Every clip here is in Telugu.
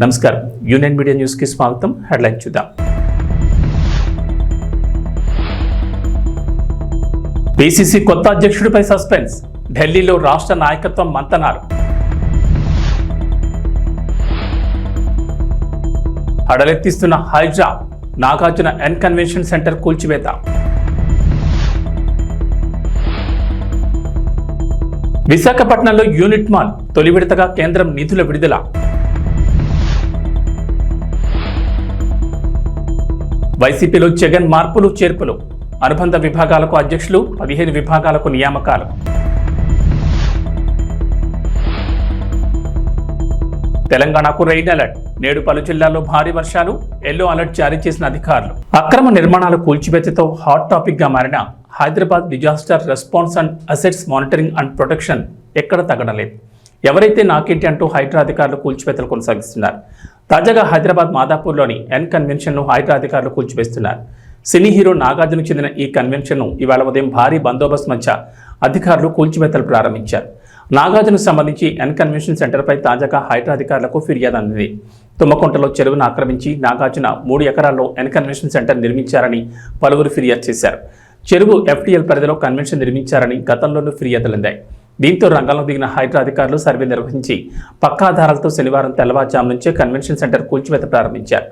నమస్కారం. యూనియన్ మీడియా న్యూస్కి స్వాగతం. హెడ్లైన్ చూద్దాం. పిసిసి కొత్త అధ్యక్షుడిపై సస్పెన్స్. ఢిల్లీలో రాష్ట్ర నాయకత్వం మంతనాలు. హడలెత్తిస్తున్న HYDRAA Nagarjuna N convention centre కూల్చివేత. విశాఖపట్నంలో యూనిట్ మాల్ తొలి విడతగా కేంద్రం నిధుల విడుదల. వైసీపీలో జగన్ మార్పులు చేర్పులు. అనుబంధ విభాగాలకు అధ్యక్షులు పదిహేను విభాగాలకు నియామకాలు. తెలంగాణకు రెయిన్ అలర్ట్. నేడు పలు జిల్లాల్లో భారీ వర్షాలు ఎల్లో అలర్ట్ జారీ చేసిన అధికారులు. అక్రమ నిర్మాణాల కూల్చివేతతో హాట్ టాపిక్గా మారిన Hyderabad disaster response and assets monitoring and protection ఎక్కడ తగ్గడలేదు ఎవరైతే నాకేంటి అంటూ హైడ్రా అధికారులు కూల్చివేతలు కొనసాగిస్తున్నారు. తాజాగా హైదరాబాద్ మాదాపూర్లోని ఎన్ కన్వెన్షన్ను హైడ్రా అధికారులు కూల్చివేస్తున్నారు. సినీ హీరో నాగార్జునకు చెందిన ఈ కన్వెన్షన్ను ఇవాళ ఉదయం భారీ బందోబస్తు మధ్య అధికారులు కూల్చివేతలు ప్రారంభించారు. నాగార్జునకు సంబంధించి ఎన్ కన్వెన్షన్ సెంటర్పై తాజాగా హైడ్రా అధికారులకు ఫిర్యాదు అందింది. తుమ్మకుంటలో చెరువును ఆక్రమించి నాగార్జున మూడు ఎకరాల్లో ఎన్ కన్వెన్షన్ సెంటర్ నిర్మించారని పలువురు ఫిర్యాదు చేశారు. చెరువు ఎఫ్టీఎల్ పరిధిలో కన్వెన్షన్ నిర్మించారని గతంలోనూ ఫిర్యాదులందాయి దీంతో రంగంలో దిగిన హైడ్రా అధికారులు సర్వే నిర్వహించి పక్కా ఆధారాలతో శనివారం తెల్లవారుజాము నుంచే కన్వెన్షన్ సెంటర్ కూల్చివేత ప్రారంభించారు.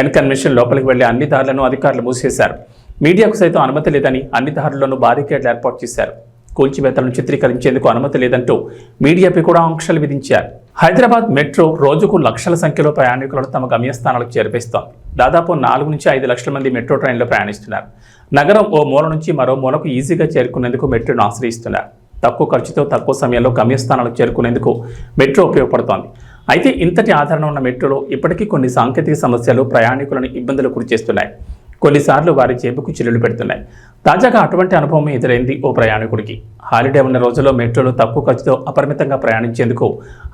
ఎన్ కన్వెన్షన్ లోపలికి వెళ్ళే అన్ని దారులను అధికారులు మూసేశారు. మీడియాకు సైతం అనుమతి లేదని అన్ని దారుల్లోనూ బారికేడ్లు ఏర్పాటు చేశారు. కూల్చివేతలను చిత్రీకరించేందుకు అనుమతి లేదంటూ మీడియాపై కూడా ఆంక్షలు విధించారు. హైదరాబాద్ మెట్రో రోజుకు లక్షల సంఖ్యలో ప్రయాణికులను తమ గమ్యస్థానాలకు చేర్పిస్తోంది దాదాపు నాలుగు నుంచి ఐదు లక్షల మంది మెట్రో ట్రైన్లో ప్రయాణిస్తున్నారు. నగరం ఓ మూల నుంచి మరో మూలకు ఈజీగా చేరుకునేందుకు మెట్రోను ఆశ్రయిస్తున్నారు. తక్కువ ఖర్చుతో తక్కువ సమయంలో గమ్యస్థానాలకు చేరుకునేందుకు మెట్రో ఉపయోగపడుతోంది. అయితే ఇంతటి ఆదరణ ఉన్న మెట్రోలో ఇప్పటికీ కొన్ని సాంకేతిక సమస్యలు ప్రయాణికులను ఇబ్బందులు గురిచేస్తున్నాయి కొన్నిసార్లు వారి జేబుకు చిల్లులు పెడుతున్నాయి. తాజాగా అటువంటి అనుభవం ఎదురైంది ఓ ప్రయాణికుడికి. హాలిడే ఉన్న రోజుల్లో మెట్రోలో తక్కువ ఖర్చుతో అపరిమితంగా ప్రయాణించేందుకు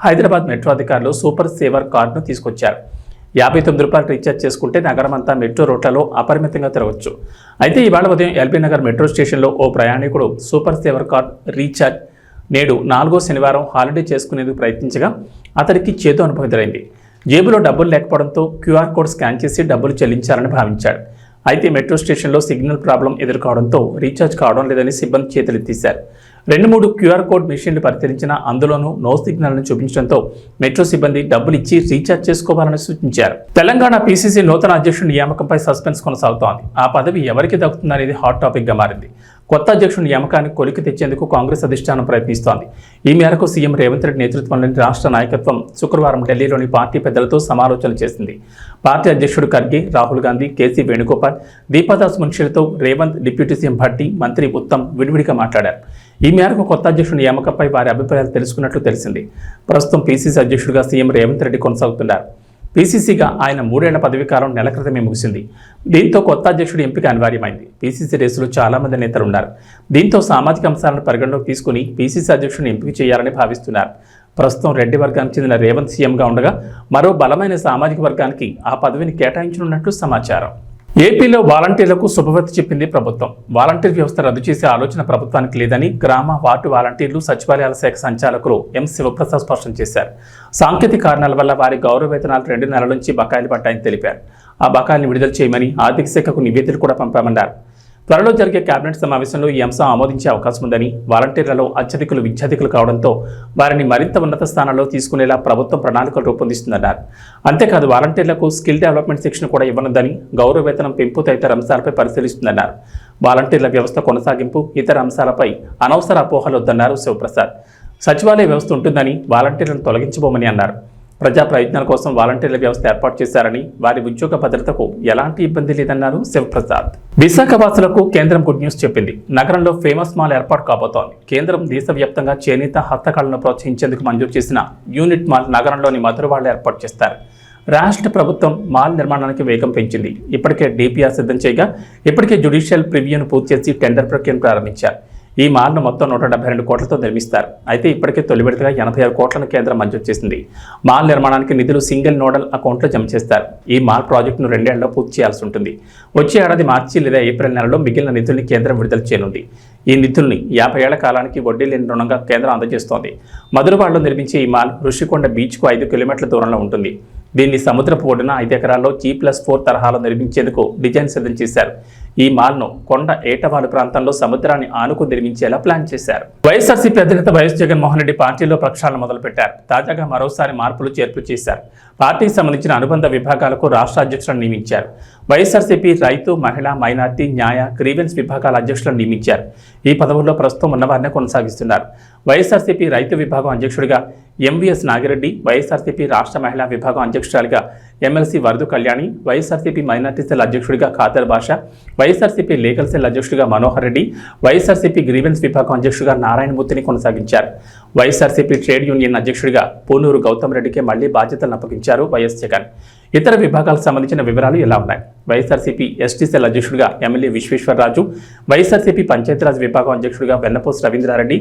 హైదరాబాద్ మెట్రో అధికారులు సూపర్ సేవర్ కార్డును తీసుకొచ్చారు. యాభై తొమ్మిది రూపాయలు రీఛార్జ్ చేసుకుంటే నగరం అంతా మెట్రో రోడ్లలో అపరిమితంగా తిరగవచ్చు అయితే ఇవాళ ఉదయం ఎల్బీ నగర్ మెట్రో స్టేషన్లో ఓ ప్రయాణికుడు సూపర్ సేవర్ కార్డ్ రీఛార్జ్ నేడు నాలుగో శనివారం హాలిడే చేసుకునేందుకు ప్రయత్నించగా అతడికి చేతు అనుభవితులైంది జేబులో డబ్బులు లేకపోవడంతో క్యూఆర్ కోడ్ స్కాన్ చేసి డబ్బులు చెల్లించాలని భావించాడు. అయితే మెట్రో స్టేషన్లో సిగ్నల్ ప్రాబ్లం ఎదుర్కోవడంతో రీఛార్జ్ కావడం లేదని సిబ్బంది చేతులెత్తేశారు. రెండు మూడు క్యూఆర్ కోడ్ మెషిన్లు పరిశీలించిన అందులోనూ నో సిగ్నల్ను చూపించడంతో మెట్రో సిబ్బంది డబ్బులు ఇచ్చి రీఛార్జ్ చేసుకోవాలని సూచించారు. తెలంగాణ పీసీసీ నూతన అధ్యక్షుడి నియామకంపై సస్పెన్స్ కొనసాగుతోంది. ఆ పదవి ఎవరికి దక్కుతుందనేది హాట్ టాపిక్గా మారింది. కొత్త అధ్యక్షుడి నియామకాన్ని కొలికి తెచ్చేందుకు కాంగ్రెస్ అధిష్టానం ప్రయత్నిస్తోంది. ఈ మేరకు సీఎం రేవంత్ రెడ్డి నేతృత్వంలోని రాష్ట్ర నాయకత్వం శుక్రవారం ఢిల్లీలోని పార్టీ పెద్దలతో సమాలోచన చేసింది. పార్టీ అధ్యక్షుడు ఖర్గే రాహుల్ గాంధీ కేసీ వేణుగోపాల్ దీపాదాస్ మున్షిలతో రేవంత్ డిప్యూటీ సీఎం భట్టి మంత్రి ఉత్తమ్ విడివిడిగా మాట్లాడారు. ఈ మేరకు కొత్త అధ్యక్షుడి నియామకంపై వారి అభిప్రాయాలు తెలుసుకున్నట్లు తెలిసింది. ప్రస్తుతం పీసీసీ అధ్యక్షుడిగా సీఎం రేవంత్ రెడ్డి కొనసాగుతున్నారు. పీసీసీగా ఆయన మూడేళ్ళ పదవీకాలం నెల క్రితమే ముగిసింది. దీంతో కొత్త అధ్యక్షుడి ఎంపిక అనివార్యమైంది. పీసీసీ రేసులో చాలామంది నేతలు ఉన్నారు దీంతో సామాజిక అంశాలను పరిగణలోకి తీసుకుని పీసీసీ అధ్యక్షుడిని ఎంపిక చేయాలని భావిస్తున్నారు. ప్రస్తుతం రెడ్డి వర్గానికి చెందిన రేవంత్ సీఎంగా ఉండగా మరో బలమైన సామాజిక వర్గానికి ఆ పదవిని కేటాయించనున్నట్లు సమాచారం. ఏపీలో వాలంటీర్లకు శుభవతి చెప్పింది ప్రభుత్వం. వాలంటీర్ వ్యవస్థ రద్దు చేసే ఆలోచన ప్రభుత్వానికి లేదని గ్రామ వార్డు వాలంటీర్లు సచివాలయాల శాఖ సంచాలకులు ఎం శివప్రసాద్ స్పష్టం చేశారు. సాంకేతిక కారణాల వల్ల వారి గౌరవ వేతనాలు రెండు నెలల నుంచి బకాయిలు పడ్డాయని తెలిపారు. ఆ బకాయిలను విడుదల చేయమని ఆర్థిక శాఖకు నివేదికలు కూడా పంపామన్నారు. త్వరలో జరిగే కేబినెట్ సమావేశంలో ఈ అంశం ఆమోదించే అవకాశం ఉందని వాలంటీర్లలో అత్యధికులు విద్యాధికులు కావడంతో వారిని మరింత ఉన్నత స్థానాల్లో తీసుకునేలా ప్రభుత్వం ప్రణాళికలు రూపొందిస్తుందన్నారు. అంతేకాదు వాలంటీర్లకు స్కిల్ డెవలప్మెంట్ శిక్షణ కూడా ఇవ్వనుందని గౌరవ వేతనం పెంపు తదితర అంశాలపై పరిశీలిస్తుందన్నారు. వాలంటీర్ల వ్యవస్థ కొనసాగింపు ఇతర అంశాలపై అనవసర అపోహలు వద్దన్నారు శివప్రసాద్. సచివాలయ వ్యవస్థ ఉంటుందని వాలంటీర్లను తొలగించబోమని అన్నారు. ప్రజా ప్రయోజనాల కోసం వాలంటీర్ల వ్యవస్థ ఏర్పాటు చేశారని వారి ఉద్యోగ భద్రతకు ఎలాంటి ఇబ్బంది లేదన్నారు శివప్రసాద్. విశాఖ వాసులకు కేంద్రం గుడ్ న్యూస్ చెప్పింది. నగరంలో ఫేమస్ మాల్ ఏర్పాటు కాబోతోంది. కేంద్రం దేశవ్యాప్తంగా చేనేత హస్తకళను ప్రోత్సహించేందుకు మంజూరు చేసిన యూనిట్ మాల్ నగరంలోని మధురవాడలో ఏర్పాటు చేస్తారు. రాష్ట్ర ప్రభుత్వం మాల్ నిర్మాణానికి వేగం పెంచింది. ఇప్పటికే డిపిఆర్ సిద్ధం చేయగా ఇప్పటికే జ్యుడిషియల్ ప్రివ్యూను పూర్తి చేసి టెండర్ ప్రక్రియను ప్రారంభించారు. ఈ మాల్ను మొత్తం నూట డెబ్బై రెండు కోట్లతో నిర్మిస్తారు. అయితే ఇప్పటికే తొలి విడతగా ఎనభై ఆరు కోట్లను కేంద్రం మంజూరు చేసింది. మాల్ నిర్మాణానికి నిధులు సింగిల్ నోడల్ అకౌంట్లో జమ చేస్తారు. ఈ మాల్ ప్రాజెక్టును రెండేళ్ళలో పూర్తి చేయాల్సి ఉంటుంది. వచ్చే ఏడాది మార్చి లేదా ఏప్రిల్ నెలలో మిగిలిన నిధుల్ని కేంద్రం విడుదల చేయనుంది. ఈ నిధుల్ని యాభై ఏళ్ళ కాలానికి వడ్డీ లేని రుణంగా కేంద్రం అందజేస్తోంది. మధురవాడలో నిర్మించే ఈ మాల్ ఋషికొండ బీచ్కు ఐదు కిలోమీటర్ల దూరంలో ఉంటుంది. దీన్ని సముద్రపు ఒడ్డున ఐదు ఎకరాల్లో జీ ప్లస్ ఫోర్ తరహాలో నిర్మించేందుకు డిజైన్ సిద్ధం చేశారు. ఈ మాల్ను కొండ ఏటవాలు ప్రాంతంలో సముద్రాన్ని ఆనుకు నిర్మించేలా ప్లాన్ చేశారు. వైఎస్ఆర్సీపీ అధినేత వైఎస్ జగన్మోహన్ రెడ్డి పార్టీలో ప్రక్షాళన మొదలుపెట్టారు. తాజాగా మరోసారి మార్పులు చేర్పు చేశారు. పార్టీకి సంబంధించిన అనుబంధ విభాగాలకు రాష్ట్ర అధ్యక్షులను నియమించారు. వైఎస్ఆర్సీపీ రైతు మహిళా మైనార్టీ న్యాయ గ్రీవెన్స్ విభాగాల అధ్యక్షులను నియమించారు. ఈ పదవుల్లో ప్రస్తుతం ఉన్నవారినే కొనసాగిస్తున్నారు. వైఎస్ఆర్సీపీ రైతు విభాగం అధ్యక్షుడిగా ఎంవీఎస్ నాగిరెడ్డి వైఎస్ఆర్సీపీ రాష్ట్ర మహిళా విభాగం అధ్యక్షురాలిగా MLC Varadu Kalyani YSRCP minority cell అధ్యక్షుడిగా Khader Basha YSRCP legal cell అధ్యక్షుడిగా మనోహర్ రెడ్డి వైఎస్ఆర్సీపీ గ్రీవెన్స్ విభాగం అధ్యక్షుడిగా నారాయణమూర్తిని కొనసాగించారు. వైఎస్ఆర్సీపీ ట్రేడ్ యూనియన్ అధ్యక్షుడిగా పూనూరు గౌతమ్ రెడ్డికి మళ్ళీ బాధ్యతలను అప్పగించారు వైఎస్ జగన్. ఇతర విభాగాలకు సంబంధించిన వివరాలు ఎలా ఉన్నాయి? వైఎస్ఆర్సీపీ ఎస్టీ సెల్ అధ్యక్షుడిగా ఎమ్మెల్యే విశ్వేశ్వరరాజు వైఎస్ఆర్సీపీ పంచాయతీరాజ్ విభాగం అధ్యక్షుడిగా వెన్నపోస్ రవీంద్రారెడ్డి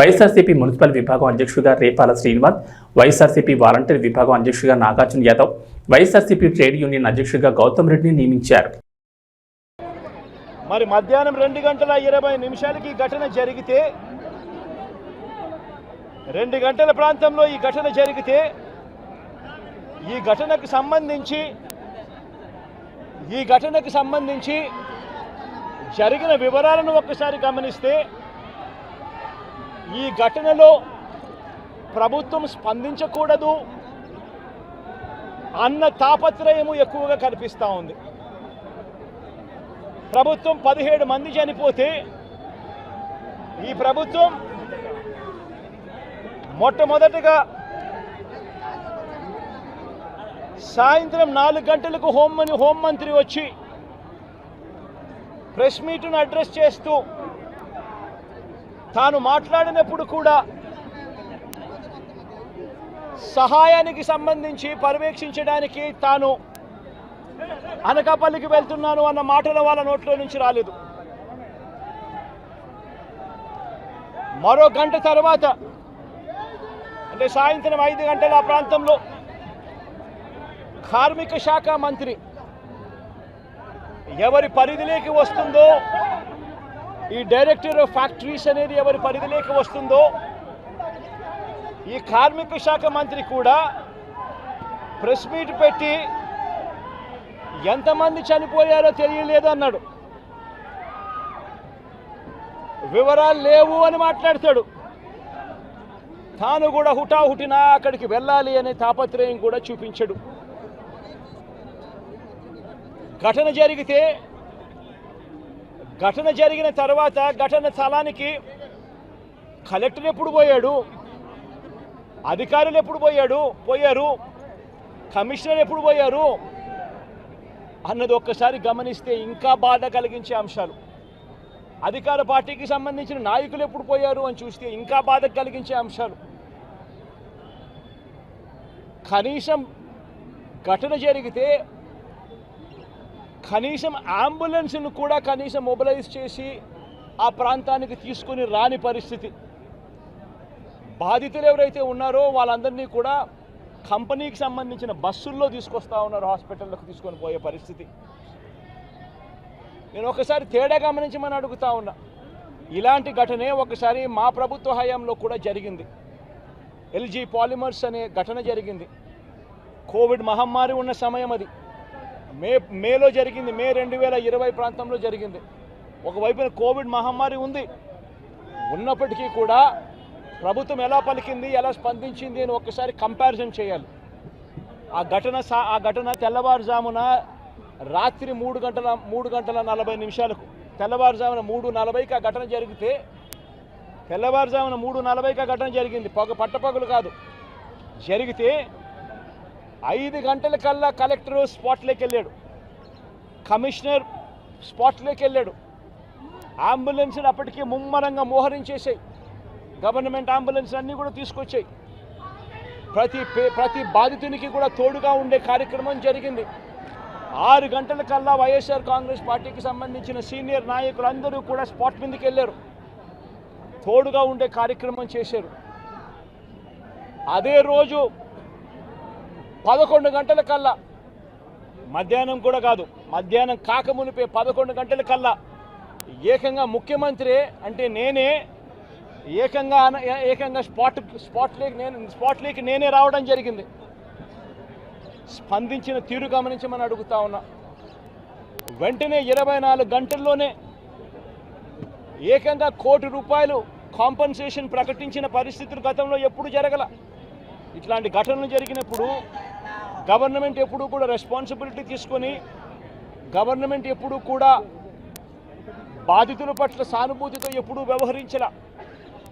వైఎస్ఆర్సీపీ మున్సిపల్ విభాగం అధ్యక్షుడిగా రేపాల శ్రీనివాస్ వైఎస్ఆర్సీపీ వాలంటీర్ విభాగం అధ్యక్షుడిగా Nagarjuna Yadav YSRCP trade union అధ్యక్షుడిగా గౌతమ్ రెడ్డిని నియమించారు. మరి మధ్యాహ్నం రెండు గంటల ఇరవై నిమిషాలకి ఈ ఘటన జరిగితే రెండు గంటల ప్రాంతంలో ఈ ఘటన జరిగితే ఈ ఘటనకు సంబంధించి ఈ ఘటనకు సంబంధించి జరిగిన వివరాలను ఒక్కసారి గమనిస్తే ఈ ఘటనలో ప్రభుత్వం స్పందించకూడదు అన్న తాపత్రయము ఎక్కువగా కనిపిస్తూ ఉంది. ప్రభుత్వం పదిహేడు మంది చనిపోతే ఈ ప్రభుత్వం మొట్టమొదటిగా సాయంత్రం నాలుగు గంటలకు హోంమని హోంమంత్రి వచ్చి ప్రెస్ మీట్ను అడ్రస్ చేస్తూ తాను మాట్లాడినప్పుడు కూడా సహాయానికి సంబంధించి పర్యవేక్షించడానికి తాను అనకాపల్లికి వెళ్తున్నాను అన్న మాటలు వాళ్ళ నోట్లో నుంచి రాలేదు. మరో గంట తర్వాత అంటే సాయంత్రం ఐదు గంటల ఆ ప్రాంతంలో కార్మిక శాఖ మంత్రి ఎవరి పరిధిలోకి వస్తుందో ఈ డైరెక్టర్ ఆఫ్ ఫ్యాక్టరీస్ అనేది ఎవరి పరిధిలోకి వస్తుందో ఈ కార్మిక శాఖ మంత్రి కూడా ప్రెస్ మీట్ పెట్టి ఎంతమంది చనిపోయారో తెలియలేదు అన్నాడు. వివరాలు లేవు అని మాట్లాడతాడు. తాను కూడా హుటాహుటిన అక్కడికి వెళ్ళాలి అనే తాపత్రయం కూడా చూపించడు. ఘటన జరిగితే ఘటన జరిగిన తర్వాత ఘటన స్థలానికి కలెక్టర్ ఎప్పుడు పోయాడు? అధికారులు ఎప్పుడు పోయాడు? పోయారు. కమిషనర్ ఎప్పుడు పోయారు? అన్నది ఒక్కసారి గమనిస్తే ఇంకా బాధ కలిగించే అంశాలు. అధికార పార్టీకి సంబంధించిన నాయకులు ఎప్పుడు పోయారు అని చూస్తే ఇంకా బాధ కలిగించే అంశాలు. కనీసం ఘటన జరిగితే కనీసం అంబులెన్స్ను కూడా కనీసం మొబిలైజ్ చేసి ఆ ప్రాంతానికి తీసుకుని రాని పరిస్థితి. బాధితులు ఎవరైతే ఉన్నారో వాళ్ళందరినీ కూడా కంపెనీకి సంబంధించిన బస్సుల్లో తీసుకొస్తా ఉన్నారు హాస్పిటల్లోకి తీసుకొని పోయే పరిస్థితి. నేను ఒకసారి తేడా గమనించమని అడుగుతా ఉన్నా. ఇలాంటి ఘటనే ఒకసారి మా ప్రభుత్వ హయాంలో కూడా జరిగింది. ఎల్జీ పాలిమర్స్ అనే ఘటన జరిగింది. కోవిడ్ మహమ్మారి ఉన్న సమయం అది. మే మేలో జరిగింది మే రెండు వేల ఇరవై ప్రాంతంలో జరిగింది. ఒకవైపున కోవిడ్ మహమ్మారి ఉంది. ఉన్నప్పటికీ కూడా ప్రభుత్వం ఎలా పలికింది ఎలా స్పందించింది అని ఒక్కసారి కంపారిజన్ చేయాలి. ఆ ఘటన సా ఆ ఘటన తెల్లవారుజామున రాత్రి మూడు గంటల మూడు గంటల నలభై నిమిషాలకు. తెల్లవారుజామున మూడు నలభైకి ఆ ఘటన జరిగితే తెల్లవారుజామున మూడు నలభైకి ఆ ఘటన జరిగింది. పగ పట్టపగులు కాదు. జరిగితే ఐదు గంటల కల్లా కలెక్టర్ స్పాట్లోకి వెళ్ళాడు. కమిషనర్ స్పాట్లోకి వెళ్ళాడు. అంబులెన్స్ని అప్పటికీ ముమ్మరంగా మోహరించేసాయి గవర్నమెంట్ అంబులెన్స్ అన్నీ కూడా తీసుకొచ్చాయి. ప్రతి పే- ప్రతి బాధితునికి కూడా తోడుగా ఉండే కార్యక్రమం జరిగింది. ఆరు గంటల కల్లా వైఎస్ఆర్ కాంగ్రెస్ పార్టీకి సంబంధించిన సీనియర్ నాయకులందరూ కూడా స్పాట్ మీదకి వెళ్ళారు. తోడుగా ఉండే కార్యక్రమం చేశారు. అదే రోజు పదకొండు గంటల కల్లా మధ్యాహ్నం కూడా కాదు మధ్యాహ్నం కాకమునిపే పదకొండు గంటల కల్లా ఏకంగా ముఖ్యమంత్రి అంటే నేనే ఏకంగా ఏకంగా స్పాట్ స్పాట్ లేక్ నేను స్పాట్ లేక్ నేనే రావడం జరిగింది. స్పందించిన తీరు గమనించమని అడుగుతా ఉన్నా. వెంటనే ఇరవై నాలుగు గంటల్లోనే ఏకంగా కోటి రూపాయలు కాంపన్సేషన్ ప్రకటించిన పరిస్థితులు గతంలో ఎప్పుడు జరగల. ఇట్లాంటి ఘటనలు జరిగినప్పుడు గవర్నమెంట్ ఎప్పుడూ కూడా రెస్పాన్సిబిలిటీ తీసుకొని గవర్నమెంట్ ఎప్పుడూ కూడా బాధితుల పట్ల సానుభూతితో ఎప్పుడూ వ్యవహరించలే.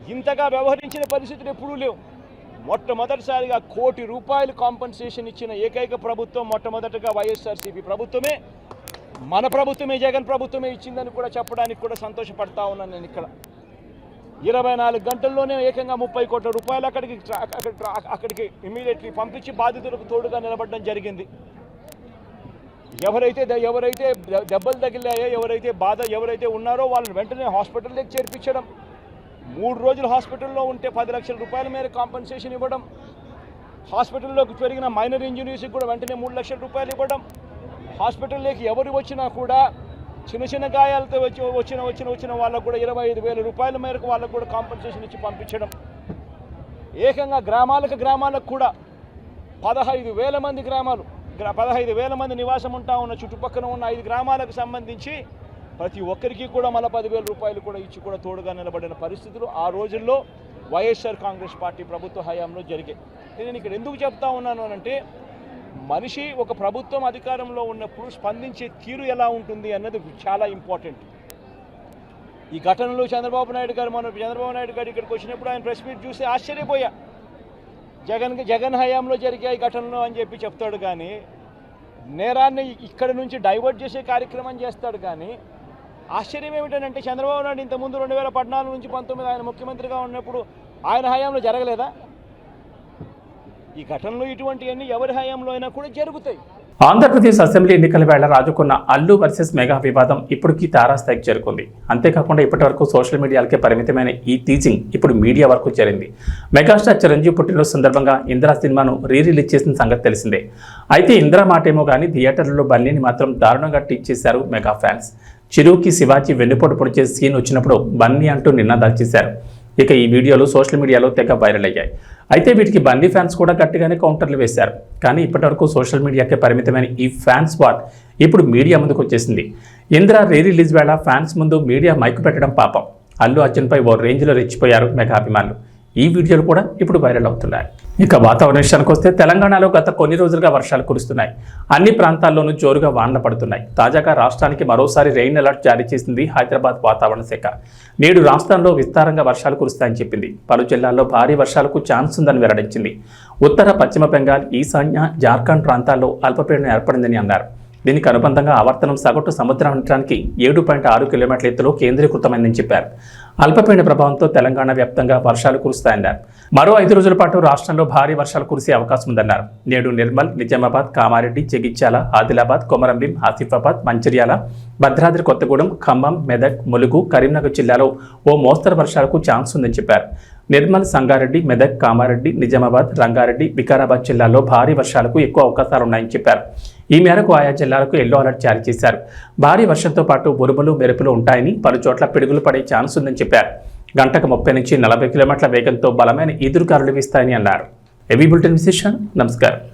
ఇంతగా వ్యవహరించిన పరిస్థితులు ఎప్పుడూ లేవు. మొట్టమొదటిసారిగా కోటి రూపాయలు కాంపన్సేషన్ ఇచ్చిన ఏకైక ప్రభుత్వం మొట్టమొదటగా వైఎస్ఆర్సీపీ ప్రభుత్వమే. మన ప్రభుత్వమే జగన్ ప్రభుత్వమే ఇచ్చిందని కూడా చెప్పడానికి కూడా సంతోషపడతా ఉన్నాను నేను ఇక్కడ. ఇరవై నాలుగు గంటల్లోనే ఏకంగా ముప్పై కోట్ల రూపాయలు అక్కడికి అక్కడికి ఇమీడియట్లీ పంపించి బాధితులకు తోడుగా నిలబడడం జరిగింది. ఎవరైతే ద- ఎవరైతే దెబ్బలు తగిలాయో ఎవరైతే బాధ ఎవరైతే ఉన్నారో వాళ్ళని వెంటనే హాస్పిటల్లోకి చేర్పించడం. మూడు రోజులు హాస్పిటల్లో ఉంటే పది లక్షల రూపాయల మేర కాంపన్సేషన్ ఇవ్వడం హాస్పిటల్లోకి పెరిగిన మైనర్ ఇంజనీర్స్కి కూడా వెంటనే మూడు లక్షల రూపాయలు ఇవ్వడం హాస్పిటల్లోకి ఎవరు వచ్చినా కూడా చిన్న చిన్న గాయాలతో వచ్చి వచ్చిన వచ్చిన వచ్చిన వాళ్ళకు కూడా ఇరవై ఐదు వేల రూపాయల మేరకు వాళ్ళకు కూడా కాంపన్సేషన్ ఇచ్చి పంపించడం. ఏకంగా గ్రామాలకు గ్రామాలకు కూడా పదహైదు వేల మంది గ్రామాలు గ్రా పదహైదు వేల మంది నివాసం ఉంటా ఉన్న చుట్టుపక్కల ఉన్న ఐదు గ్రామాలకు సంబంధించి ప్రతి ఒక్కరికి కూడా మళ్ళీ పదివేల రూపాయలు కూడా ఇచ్చి కూడా తోడుగా నిలబడిన పరిస్థితులు ఆ రోజుల్లో వైఎస్ఆర్ కాంగ్రెస్ పార్టీ ప్రభుత్వ హయాంలో జరిగాయి. నేను ఇక్కడ ఎందుకు చెప్తా ఉన్నాను అంటే మనిషి ఒక ప్రభుత్వం అధికారంలో ఉన్నప్పుడు స్పందించే తీరు ఎలా ఉంటుంది అన్నది చాలా ఇంపార్టెంట్. ఈ ఘటనలో చంద్రబాబు నాయుడు గారు మన చంద్రబాబు నాయుడు గారు ఇక్కడికి వచ్చినప్పుడు ఆయన ప్రెస్ మీట్ చూసి ఆశ్చర్యపోయా. జగన్ జగన్ హయాంలో జరిగాయి ఘటనలు అని చెప్పి చెప్తాడు కానీ నేరాన్ని ఇక్కడ నుంచి డైవర్ట్ చేసే కార్యక్రమం చేస్తాడు కానీ ఆశ్చర్యం ఏమిటంటే చంద్రబాబు నాయుడు ఇంతకుముందు రెండు వేల పద్నాలుగు నుంచి పంతొమ్మిది ఆయన ముఖ్యమంత్రిగా ఉన్నప్పుడు ఆయన హయాంలో జరగలేదా? ఈ ఘటనలు ఇటువంటివన్నీ ఎవరి హయాంలో అయినా కూడా జరుగుతాయి. ఆంధ్రప్రదేశ్ అసెంబ్లీ ఎన్నికల వేళ రాజుకున్న అల్లు వర్సెస్ మెగా వివాదం ఇప్పటికీ తారాస్థాయికి చేరుకుంది. అంతేకాకుండా ఇప్పటి వరకు సోషల్ మీడియాలకే పరిమితమైన ఈ టీజింగ్ ఇప్పుడు మీడియా వరకు చేరింది. మెగాస్టార్ చిరంజీవి పుట్టినరోజు సందర్భంగా ఇందిరా సినిమాను రీ రిలీజ్ చేసిన సంగతి తెలిసిందే. అయితే ఇందిరా మాటేమో కానీ థియేటర్లలో బన్నీని మాత్రం దారుణంగా టీచ్ చేశారు మెగా ఫ్యాన్స్. చిరుకి శివాజీ వెన్నుపోటు పొడిచే సీన్ వచ్చినప్పుడు బన్నీ అంటూ నినాదాలు చేశారు ఇక ఈ వీడియోలు సోషల్ మీడియాలో తెగ వైరల్ అయ్యాయి. అయితే వీటికి బన్నీ ఫ్యాన్స్ కూడా గట్టిగానే కౌంటర్లు వేశారు. కానీ ఇప్పటివరకు సోషల్ మీడియాకే పరిమితమైన ఈ ఫ్యాన్స్ వార్ ఇప్పుడు మీడియా ముందుకు వచ్చేసింది. ఇంద్ర రీ రిలీజ్ వేళ ఫ్యాన్స్ ముందు మీడియా మైకు పెట్టడం పాపం. అల్లు అర్జున్పై ఓ రేంజ్లో రెచ్చిపోయారు మెగా అభిమానులు. ఈ వీడియోలు కూడా ఇప్పుడు వైరల్ అవుతున్నాయి. ఇక వాతావరణ విషయానికి వస్తే తెలంగాణలో గత కొన్ని రోజులుగా వర్షాలు కురుస్తున్నాయి. అన్ని ప్రాంతాల్లోనూ జోరుగా వానలు పడుతున్నాయి. తాజాగా రాష్ట్రానికి మరోసారి రెయిన్ అలర్ట్ జారీ చేసింది హైదరాబాద్ వాతావరణ శాఖ. నేడు రాష్ట్రంలో విస్తారంగా వర్షాలు కురుస్తాయని చెప్పింది. పలు జిల్లాల్లో భారీ వర్షాలకు ఛాన్స్ ఉందని వెల్లడించింది. ఉత్తర పశ్చిమ బెంగాల్ ఈశాన్య జార్ఖండ్ ప్రాంతాల్లో అల్పపీడనం ఏర్పడిందని అన్నారు. దీనికి అనుబంధంగా ఆవర్తనం సగటు సముద్రానికి ఏడు పాయింట్ ఆరు కిలోమీటర్ల ఎత్తులో కేంద్రీకృతమైందని చెప్పారు. అల్పపీడన ప్రభావంతో తెలంగాణ వ్యాప్తంగా వర్షాలు కురుస్తాయన్నారు. మరో ఐదు రోజుల పాటు రాష్ట్రంలో భారీ వర్షాలు కురిసే అవకాశం ఉందన్నారు. నేడు నిర్మల్ నిజామాబాద్ కామారెడ్డి జగిత్యాల ఆదిలాబాద్ కొమరంభీం ఆసిఫాబాద్ మంచిర్యాల భద్రాద్రి కొత్తగూడెం ఖమ్మం మెదక్ ములుగు కరీంనగర్ జిల్లాలో ఓ మోస్తరు వర్షాలకు ఛాన్స్ ఉందని చెప్పారు. నిర్మల్ సంగారెడ్డి మెదక్ కామారెడ్డి నిజామాబాద్ రంగారెడ్డి వికారాబాద్ జిల్లాల్లో భారీ వర్షాలకు ఎక్కువ అవకాశాలున్నాయని చెప్పారు. ఈ మేరకు ఆయా జిల్లాలకు ఎల్లో అలర్ట్ జారీ చేశారు. భారీ వర్షంతో పాటు ఉరుములు మెరుపులు ఉంటాయని పలు చోట్ల పిడుగులు పడే ఛాన్స్ ఉందని చెప్పారు. గంటకు ముప్పై నుంచి నలభై కిలోమీటర్ల వేగంతో బలమైన ఈదురుగాలులు వీస్తాయని అన్నారు. ఎవి బులెటిన్ విశేషం నమస్కారం.